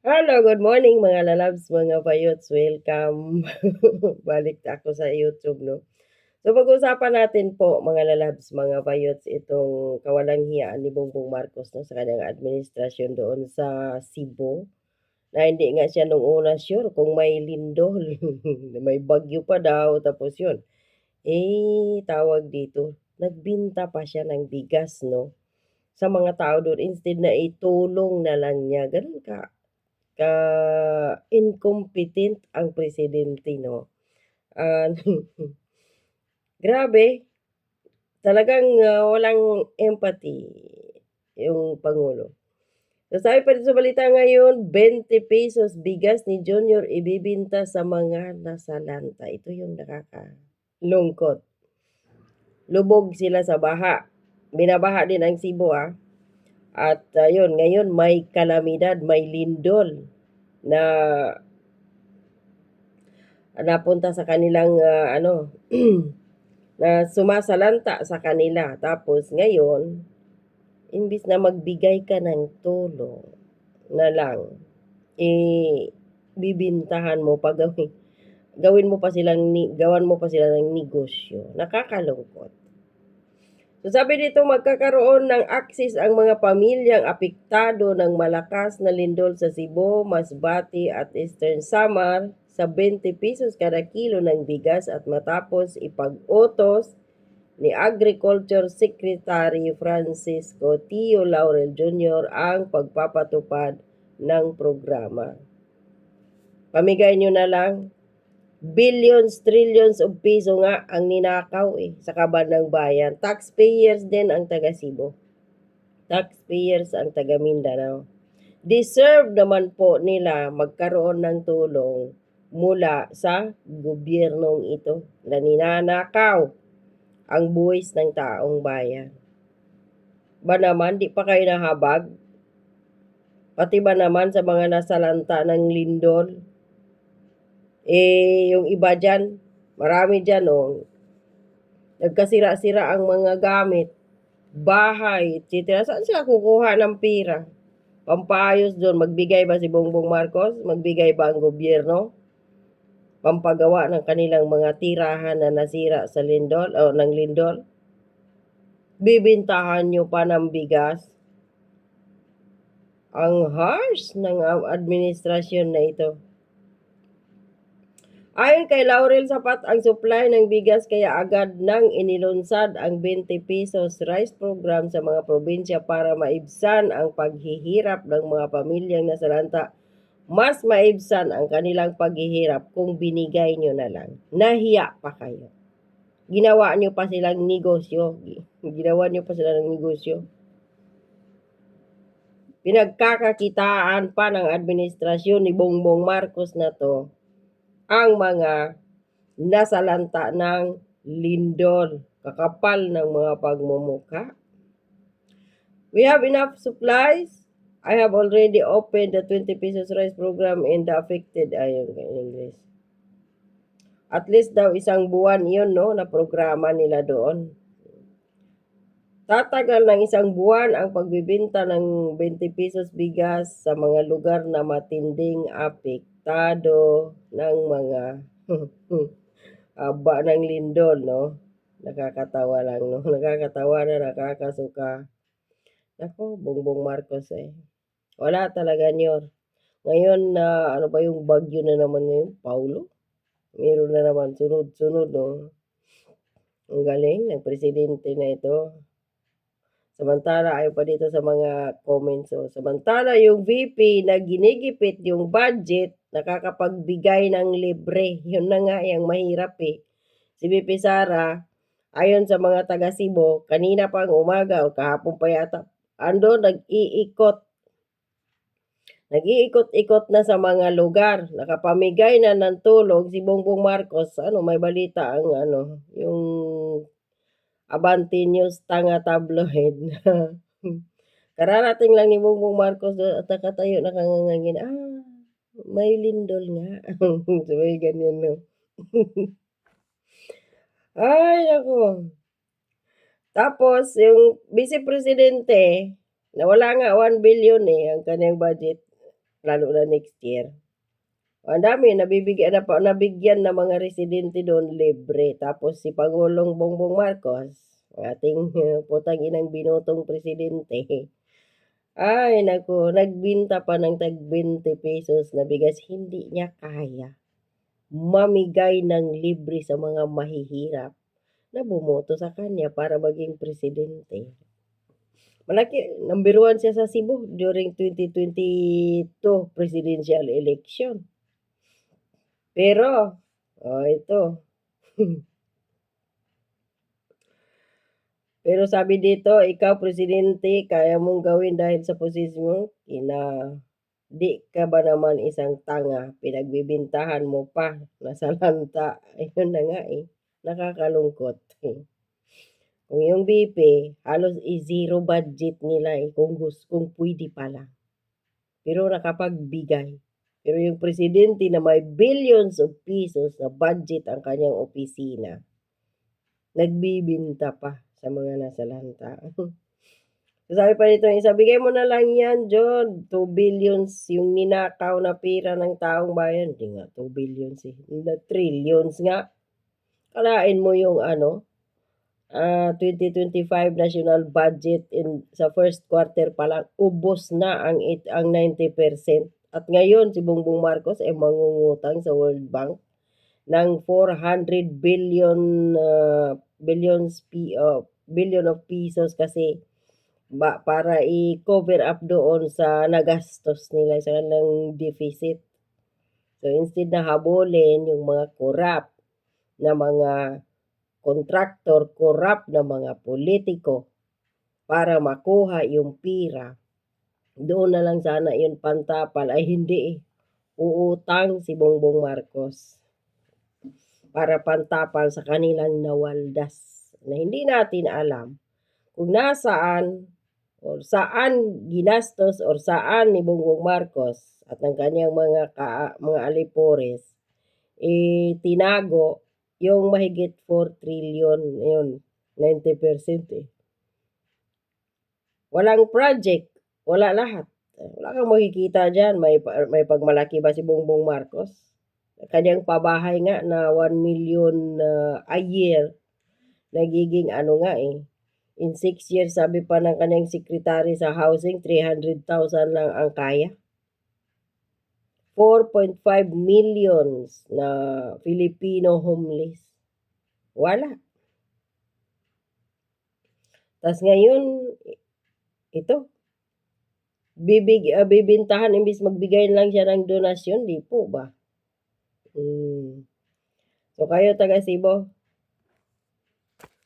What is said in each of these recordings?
Hello, good morning mga lalabs, mga bayots. Welcome. Balik ako sa YouTube, no? So, pag-usapan natin po, mga lalabs, mga bayots, itong kawalang hiyaan ni Bongbong Marcos no, sa kanyang administrasyon doon sa Cebu. Na hindi nga siya nung una sure kung may lindol. may bagyo pa daw. Tapos yun. Eh, tawag dito. Nagbinta pa siya ng bigas, no? Sa mga tao doon. Instead na itulong na lang niya. Ganun ka ka incompetent ang presidente, no? Ah, grabe. Talagang uh, walang empathy yung Pangulo. So, sabi pa rin sa balita ngayon, 20 pesos bigas ni Junior ibibinta sa mga nasalanta. Ito yung nakakalungkot. Lubog sila sa baha. Binabaha din ang Cebu, ah. At uh, yun, ngayon may kalamidad, may lindol na napunta sa kanilang uh, ano na sumasalanta sa kanila. Tapos ngayon, imbis na magbigay ka ng tulong na lang, eh, bibintahan mo pa gawin, gawin mo pa silang, gawan mo pa sila ng negosyo. Nakakalungkot. So sabi dito, magkakaroon ng access ang mga pamilyang apektado ng malakas na lindol sa Cebu, Masbate at Eastern Samar sa 20 pesos kada kilo ng bigas at matapos ipag-utos ni Agriculture Secretary Francisco Tio Laurel Jr. ang pagpapatupad ng programa. Pamigay nyo na lang billions, trillions of piso nga ang ninakaw eh, sa kaban ng bayan. Taxpayers din ang taga Cebu. Taxpayers ang taga Mindanao. Deserve naman po nila magkaroon ng tulong mula sa gobyernong ito na ninanakaw ang buwis ng taong bayan. Ba naman, di pa kayo nahabag? Pati ba naman sa mga nasalanta ng lindol, eh, yung iba dyan, marami dyan, oh, nagkasira-sira ang mga gamit, bahay, etc. Saan sila kukuha ng pira? Pampayos doon, magbigay ba si Bongbong Marcos? Magbigay ba ang gobyerno? Pampagawa ng kanilang mga tirahan na nasira sa lindol o ng lindol? Bibintahan nyo pa ng bigas? Ang harsh ng administrasyon na ito. Ayon kay Laurel Sapat, ang supply ng bigas kaya agad nang inilunsad ang 20 pesos rice program sa mga probinsya para maibsan ang paghihirap ng mga pamilyang nasalanta. Mas maibsan ang kanilang paghihirap kung binigay nyo na lang. Nahiya pa kayo. Ginawa nyo pa silang negosyo. Ginawa nyo pa sila negosyo. Pinagkakakitaan pa ng administrasyon ni Bongbong Marcos na to ang mga nasalanta ng lindol, kakapal ng mga pagmumukha. We have enough supplies. I have already opened the 20 pesos rice program in the affected, ayun in English. At least daw isang buwan yun, no, na programa nila doon. Tatagal ng isang buwan ang pagbibinta ng 20 pesos bigas sa mga lugar na matinding apik apektado ng mga aba ng lindol, no? Nakakatawa lang, no? Nakakatawa na nakakasuka. Ako, Bongbong Marcos eh. Wala talaga niyor. Ngayon na uh, ano ba yung bagyo na naman ngayon? Paulo? Meron na naman sunod-sunod, no? Ang galing ng presidente na ito. Samantala, ayaw pa dito sa mga comments. So, samantala, yung VP na ginigipit yung budget, nakakapagbigay ng libre. Yun na nga, yung mahirap eh. Si VP Sara, ayon sa mga taga Cebu, kanina pang umaga o kahapon pa yata, ando nag-iikot. Nag-iikot-ikot na sa mga lugar. Nakapamigay na ng tulong si Bongbong Marcos. Ano, may balita ang ano, yung Abante News Tanga Tabloid. Kararating lang ni Bongbong Marcos at nakatayo nakangangangin. Ah, may lindol nga. so, may ganyan no. Ay, ako. Tapos, yung vice presidente, na wala nga 1 billion eh, ang kanyang budget. lalo na next year. Ang dami, nabibigyan na pa, nabigyan ng mga residente doon libre. Tapos si Pangulong Bongbong Marcos, ating uh, putang inang binotong presidente, ay naku, nagbinta pa ng tag 20 pesos na bigas, hindi niya kaya mamigay ng libre sa mga mahihirap na bumoto sa kanya para maging presidente. Malaki, number one siya sa Cebu during 2022 presidential election. Pero, oh, ito. Pero sabi dito, ikaw presidente, kaya mong gawin dahil sa posisyon mo, ina, di ka ba naman isang tanga, pinagbibintahan mo pa, nasa lanta. Ayun na nga eh, nakakalungkot. Eh. Kung yung BP, halos i-zero budget nila eh, kung, gusto, kung pwede pala. Pero nakapagbigay. Pero yung presidente na may billions of pesos na budget ang kanyang opisina, nagbibinta pa sa mga nasa lanta. so sabi pa nito, isa, bigay mo na lang yan, John. 2 billions yung ninakaw na pira ng taong bayan. Hindi nga, 2 billions eh. Trillions nga. Kalain mo yung ano, uh, 2025 national budget in sa first quarter pa lang, ubos na ang, it, ang 90%. At ngayon, si Bongbong Marcos ay mangungutang sa World Bank ng 400 billion uh, billions p uh, billion of pesos kasi ba, para i-cover up doon sa nagastos nila sa kanilang deficit. So instead na habulin yung mga corrupt na mga kontraktor, corrupt na mga politiko para makuha yung pira, doon na lang sana yun pantapal ay hindi eh. Uutang si Bongbong Marcos para pantapal sa kanilang nawaldas na hindi natin alam kung nasaan o saan ginastos or saan ni Bongbong Marcos at ng kanyang mga ka, mga alipores eh tinago yung mahigit 4 trillion yun 90% eh. Walang project wala lahat. Wala kang makikita diyan may may pagmalaki ba si Bongbong Marcos? Kanyang pabahay nga na 1 million uh, a year nagiging ano nga eh. In 6 years, sabi pa ng kanyang secretary sa housing, 300,000 lang ang kaya. 4.5 millions na Filipino homeless. Wala. Tapos ngayon, ito, bibig, uh, bibintahan, imbis magbigay lang siya ng donasyon, di po ba? Hmm. So kayo taga Cebu,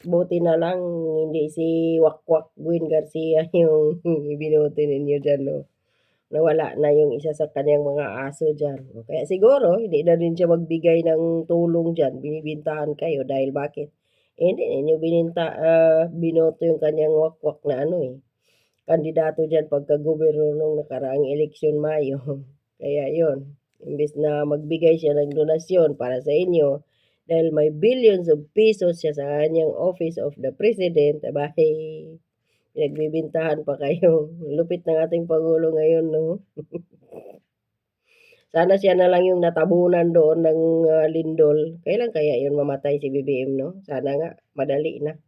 buti na lang hindi si Wakwak Buin Garcia yung ibinuti ninyo dyan, no? Nawala na yung isa sa kanyang mga aso dyan. Kaya siguro, hindi na rin siya magbigay ng tulong dyan. Binibintahan kayo dahil bakit? Eh, hindi ninyo bininta, uh, binoto yung kanyang wakwak na ano eh. Kandidato dyan pagka-gobyerno nung nakaraang eleksyon Mayo. Kaya yon Imbes na magbigay siya ng donasyon para sa inyo, dahil may billions of pesos siya sa kanyang office of the president, abay, pinagbibintahan pa kayo. Lupit ng ating Pangulo ngayon, no? Sana siya na lang yung natabunan doon ng uh, lindol. Kailan kaya yun mamatay si BBM, no? Sana nga, madali na.